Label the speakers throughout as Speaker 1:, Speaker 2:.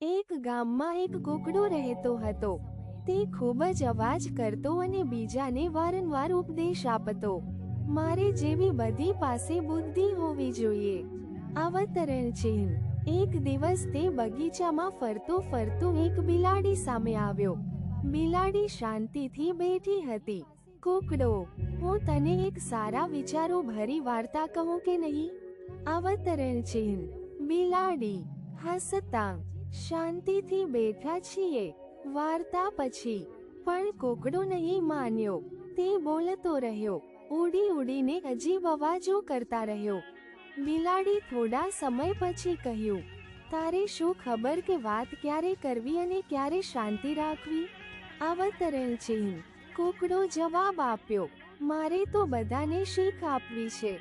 Speaker 1: એક ગામમાં એક કુકડો રહેતો હતો. તે ખૂબ જ અવાજ કરતો અને બીજાને વારંવાર ઉપદેશ આપતો, મારે જેવી બધી પાસે બુદ્ધિ હોવી જોઈએ. અવતરણ ચિહ્ન. એક દિવસ તે બગીચામાં ફરતો ફરતો એક બિલાડી સામે આવ્યો. બિલાડી શાંતિથી બેઠી હતી. કુકડો, હું તને એક સારા વિચારો ભરી વાર્તા કહું કે નહીં? અવતરણ ચિહ્ન. બિલાડી હસતા શાંતિથી બેઠા છીએ. વાર્તા પછી. પણ કોકડો નહીં માન્યો. તે બોલતો રહ્યો. ઉડી ઉડીને અજીબ અવાજો કરતા રહ્યો. બિલાડી થોડા સમય પછી કહ્યું, તારે શું ખબર કે વાત ક્યારે કરવી અને ક્યારે શાંતિ રાખવી? અવતરણ ચિહ્ન કોકડો જવાબ આપ્યો, મારે તો બધાને શીખ આપવી છે.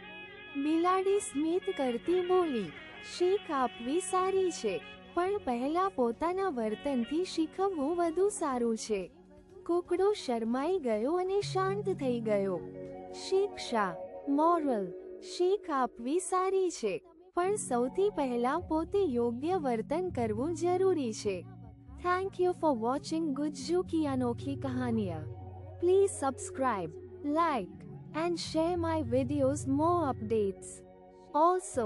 Speaker 1: બિલાડી સ્મિત કરતી બોલી, શીખ આપવી સારી છે. પણ પહેલા પોતાના વર્તનથી શીખવવું વધુ સારું છે. કુકડો શરમાઈ ગયો અને શાંત થઈ ગયો. શિક્ષા મોરલ શીખ આપવી સારી છે પણ સૌથી પહેલા પોતે યોગ્ય વર્તન કરવું જરૂરી છે. Thank you for watching Gujju કી અનોખી કહાનિયા. Please subscribe like and share my videos more updates Also,